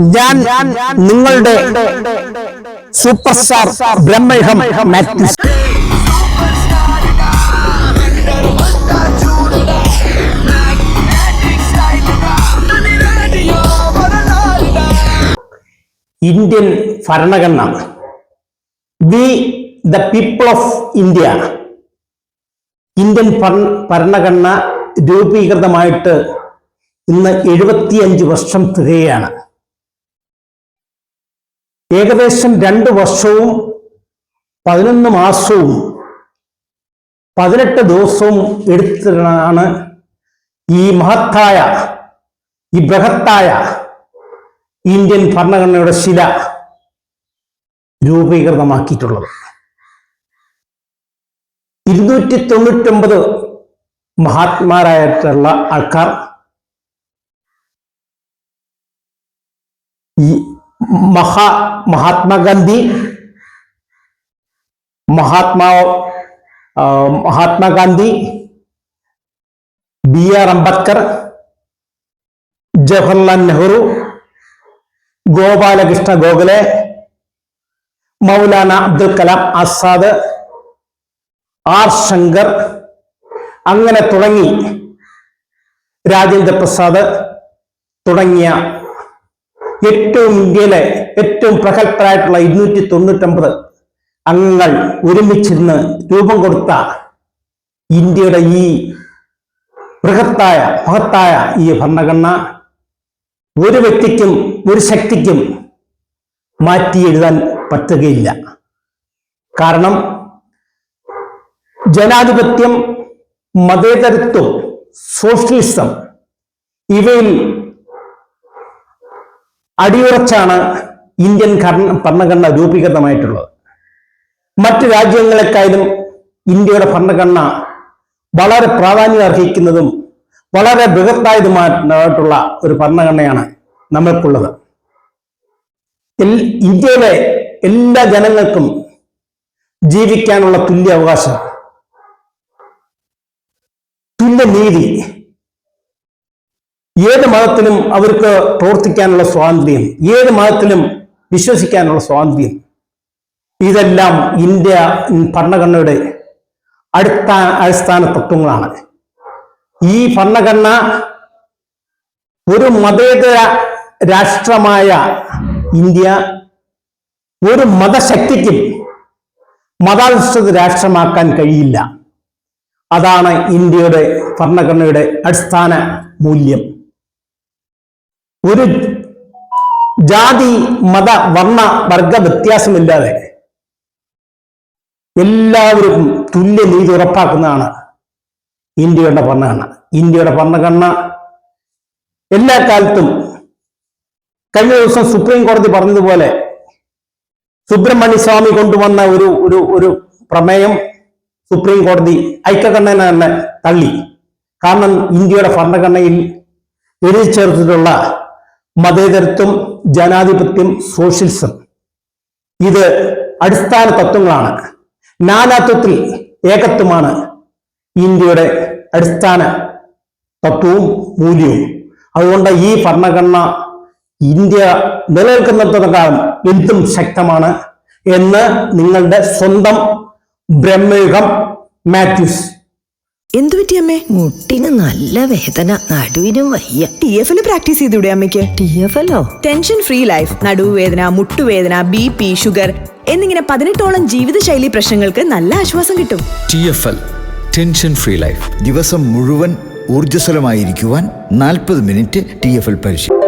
ഞാൻ നിങ്ങളുടെ super star Bramayugam Mathews Indian ഭരണഘടന. We the people of India. Indian ഭരണ- ഭരണഘടന രൂപീകൃതമായിട്ട് ഇന്ന് എഴുപത്തിയഞ്ച് വർഷം തികയാണ്. ഏകദേശം രണ്ട് വർഷവും പതിനൊന്ന് മാസവും പതിനെട്ട് ദിവസവും എടുത്തിട്ടാണ് ഈ മഹത്തായ ഈ ബൃഹത്തായ ഇന്ത്യൻ ഭരണഘടനയുടെ ശില രൂപീകൃതമാക്കിയിട്ടുള്ളത്. ഇരുന്നൂറ്റി തൊണ്ണൂറ്റൊമ്പത് മഹാത്മാരായിട്ടുള്ള ആൾക്കാർ ഈ Maha Mahatma Gandhi Mahatma Mahatma Gandhi B R Ambedkar Jawaharlal Nehru Gopal Krishna Gokhale Maulana Abdul Kalam Azad R Shankar അങ്ങനെ തുടങ്ങി രാജേന്ദ്ര പ്രസാദ് തുടങ്ങിയ ഏറ്റവും ഇന്ത്യയിലെ ഏറ്റവും പ്രഗത്ഭരായിട്ടുള്ള ഇരുന്നൂറ്റി തൊണ്ണൂറ്റൊമ്പത് അംഗങ്ങൾ ഒരുമിച്ചിരുന്ന് രൂപം കൊടുത്ത ഇന്ത്യയുടെ ഈ ബൃഹത്തായ മഹത്തായ ഈ ഭരണഘടന ഒരു വ്യക്തിക്കും ഒരു ശക്തിക്കും മാറ്റി എഴുതാൻ പറ്റുകയില്ല. കാരണം ജനാധിപത്യം മതേതരത്വം സോഷ്യലിസം ഇവയിൽ അടിയുറച്ചാണ് ഇന്ത്യൻ ഭരണ- ഭരണഘടന രൂപീകൃതമായിട്ടുള്ളത്. മറ്റു രാജ്യങ്ങളെക്കാളും ഇന്ത്യയുടെ ഭരണഘടന വളരെ പ്രാധാന്യം അർഹിക്കുന്നതും വളരെ ബൃഹത്തായതുമായിട്ടുള്ള ഒരു ഭരണഘടനയാണ് നമ്മൾക്കുള്ളത്. ഇന്ത്യയിലെ എല്ലാ ജനങ്ങൾക്കും ജീവിക്കാനുള്ള തുല്യ അവകാശം തുല്യനീതി ഏത് മതത്തിലും അവർക്ക് പ്രവർത്തിക്കാനുള്ള സ്വാതന്ത്ര്യം ഏത് മതത്തിലും വിശ്വസിക്കാനുള്ള സ്വാതന്ത്ര്യം. ഇതെല്ലാം ഇന്ത്യ ഭരണഘടനയുടെ അടുത്ത അടിസ്ഥാന തത്വങ്ങളാണ്. ഈ ഭരണഘടന ഒരു മതേതര രാഷ്ട്രമായ ഇന്ത്യ ഒരു മതശക്തിക്കും മതാധിഷ്ഠിത രാഷ്ട്രമാക്കാൻ കഴിയില്ല. അതാണ് ഇന്ത്യയുടെ ഭരണഘടനയുടെ അടിസ്ഥാന മൂല്യം. ഒരു ജാതി മത വർണ വർഗ വ്യത്യാസമില്ലാതെ എല്ലാവരും തുല്യ നീതി ഉറപ്പാക്കുന്നതാണ് ഇന്ത്യയുടെ ഭരണഘടന. ഇന്ത്യയുടെ ഭരണഘടന എല്ലാ കാലത്തും കഴിഞ്ഞ ദിവസം സുപ്രീം കോടതി പറഞ്ഞതുപോലെ സുബ്രഹ്മണ്യ സ്വാമി കൊണ്ടുവന്ന ഒരു ഒരു ഒരു പ്രമേയം സുപ്രീം കോടതി ഐക്യകണ്ഠന തന്നെ തള്ളി. കാരണം ഇന്ത്യയുടെ ഭരണഘടനയിൽ എഴുതി ചേർത്തിട്ടുള്ള മതേതരത്വം ജനാധിപത്യം സോഷ്യലിസം. ഇത് അടിസ്ഥാന തത്വങ്ങളാണ്. നാനാത്വത്തിൽ ഏകത്വമാണ് ഇന്ത്യയുടെ അടിസ്ഥാന തത്വവും മൂല്യവും. അതുകൊണ്ട് ഈ ഭരണഘടന ഇന്ത്യ നിലനിൽക്കുന്നിടത്തോളം എന്തും ശക്തമാണ് എന്ന് നിങ്ങളുടെ സ്വന്തം ബ്രഹ്മയുഗം മാത്യൂസ് എന്തു പറ്റി അമ്മേ? മുട്ടിന് നല്ല വേദന നടുവിനും വയ്യ. ടി എഫ് എൽ പ്രാക്ടീസ് ചെയ്തൂടെ അമ്മയ്ക്ക്? T F L tension free life നടുവേദന മുട്ടുവേദന ബി പി ഷുഗർ എന്നിങ്ങനെ പതിനെട്ടോളം ജീവിതശൈലി പ്രശ്നങ്ങൾക്ക് നല്ല ആശ്വാസം കിട്ടും. T F L tension free life ദിവസം മുഴുവൻ ഊർജസ്വലമായിരിക്കുവാൻ നാൽപ്പത് മിനിറ്റ് ടി എഫ് എൽ പരിശീലനം